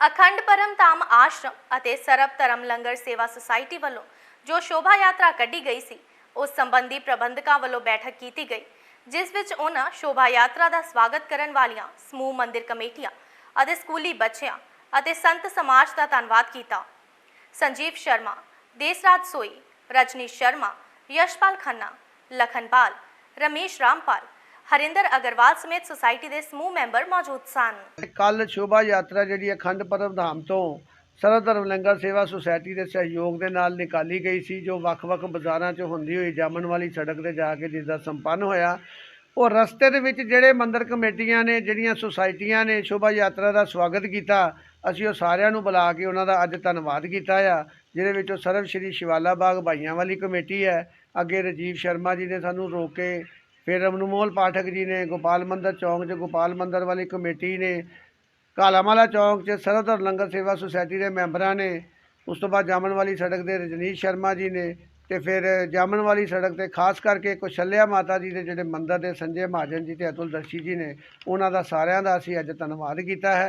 ਅਖੰਡ ਪਰਮ ਧਾਮ ਆਸ਼ਰਮ ਅਤੇ ਸਰਬ ਧਰਮ ਲੰਗਰ ਸੇਵਾ ਸੁਸਾਇਟੀ ਵੱਲੋਂ ਜੋ ਸ਼ੋਭਾ ਯਾਤਰਾ ਕੱਢੀ ਗਈ ਸੀ, ਉਸ ਸੰਬੰਧੀ ਪ੍ਰਬੰਧਕਾਂ ਵੱਲੋਂ ਬੈਠਕ ਕੀਤੀ ਗਈ, ਜਿਸ ਵਿੱਚ ਉਹਨਾਂ ਸ਼ੋਭਾ ਯਾਤਰਾ ਦਾ ਸਵਾਗਤ ਕਰਨ ਵਾਲੀਆਂ ਸਮੂਹ ਮੰਦਿਰ ਕਮੇਟੀਆਂ ਅਤੇ ਸਕੂਲੀ ਬੱਚਿਆਂ ਅਤੇ ਸੰਤ ਸਮਾਜ ਦਾ ਧੰਨਵਾਦ ਕੀਤਾ। ਸੰਜੀਵ ਸ਼ਰਮਾ, ਦੇਸਰਾਜ ਸੋਈ ਰਜਨੀ ਸ਼ਰਮਾ, ਯਸ਼ਪਾਲ ਖੰਨਾ, ਲਖਨਪਾਲ, ਰਮੇਸ਼ ਰਾਮਪਾਲ ਹਰਿੰਦਰ ਅਗਰਵਾਲ ਸਮੇਤ ਸੁਸਾਇਟੀ ਦੇ ਸਮੂਹ ਮੈਂਬਰ ਮੌਜੂਦ ਸਨ। ਕੱਲ ਸ਼ੋਭਾ ਯਾਤਰਾ ਜਿਹੜੀ ਅਖੰਡ ਪਰਮ ਧਾਮ ਤੋਂ ਸਰਵ ਧਰਮ ਲੰਗਰ ਸੇਵਾ ਸੁਸਾਇਟੀ ਦੇ ਸਹਿਯੋਗ ਦੇ ਨਾਲ ਨਿਕਾਲੀ ਗਈ ਸੀ, ਜੋ ਵੱਖ-ਵੱਖ ਬਾਜ਼ਾਰਾਂ 'ਚ ਹੁੰਦੀ ਹੋਈ ਜਾਮਨ ਵਾਲੀ ਸੜਕ ਤੇ ਜਾ ਕੇ ਜਿਸ ਦਾ ਸੰਪੰਨ ਹੋਇਆ। ਉਹ ਰਸਤੇ ਦੇ ਵਿੱਚ ਜਿਹੜੇ ਮੰਦਰ ਕਮੇਟੀਆਂ ਨੇ, ਜਿਹੜੀਆਂ ਸੁਸਾਇਟੀਆਂ ਨੇ ਸ਼ੋਭਾ ਯਾਤਰਾ ਦਾ ਸਵਾਗਤ ਕੀਤਾ, ਅਸੀਂ ਉਹ ਸਾਰਿਆਂ ਨੂੰ ਬੁਲਾ ਕੇ ਉਹਨਾਂ ਦਾ ਅੱਜ ਧੰਨਵਾਦ ਕੀਤਾ ਆ, ਜਿਹਦੇ ਵਿੱਚ ਉਹ ਸਰਵ ਸ਼੍ਰੀ ਸ਼ਿਵਾਲਾ ਬਾਗ ਭਾਈਆਂ ਵਾਲੀ ਕਮੇਟੀ ਹੈ। ਅੱਗੇ ਰਜੀਵ ਸ਼ਰਮਾ ਜੀ ਨੇ ਸਾਨੂੰ ਰੋਕ ਕੇ ਫਿਰ ਅਮਨਮੋਲ ਪਾਠਕ ਜੀ ਨੇ, ਗੋਪਾਲ ਮੰਦਰ ਚੌਂਕ 'ਚ, ਗੋਪਾਲ ਮੰਦਰ ਵਾਲੀ ਕਮੇਟੀ ਨੇ, ਕਾਲਾਮਾਲਾ ਚੌਂਕ 'ਚ ਸਰਵਧਰ ਲੰਗਰ ਸੇਵਾ ਸੁਸਾਇਟੀ ਦੇ ਮੈਂਬਰਾਂ ਨੇ, ਉਸ ਤੋਂ ਬਾਅਦ ਜਾਮਨ ਵਾਲੀ ਸੜਕ ਦੇ ਰਜਨੀਸ਼ ਸ਼ਰਮਾ ਜੀ ਨੇ ਤੇ ਫਿਰ ਜਾਮਨ ਵਾਲੀ ਸੜਕ ਤੇ ਖਾਸ ਕਰਕੇ ਕੁਸ਼ਲਿਆ ਮਾਤਾ ਜੀ ਦੇ ਜਿਹੜੇ ਮੰਦਰ ਦੇ ਸੰਜੇ ਮਹਾਜਨ ਜੀ ਤੇ ਅਤੁਲ ਦਰਸ਼ੀ ਜੀ ਨੇ, ਉਹਨਾਂ ਦਾ ਸਾਰਿਆਂ ਦਾ ਅਸੀਂ ਅੱਜ ਧੰਨਵਾਦ ਕੀਤਾ ਹੈ।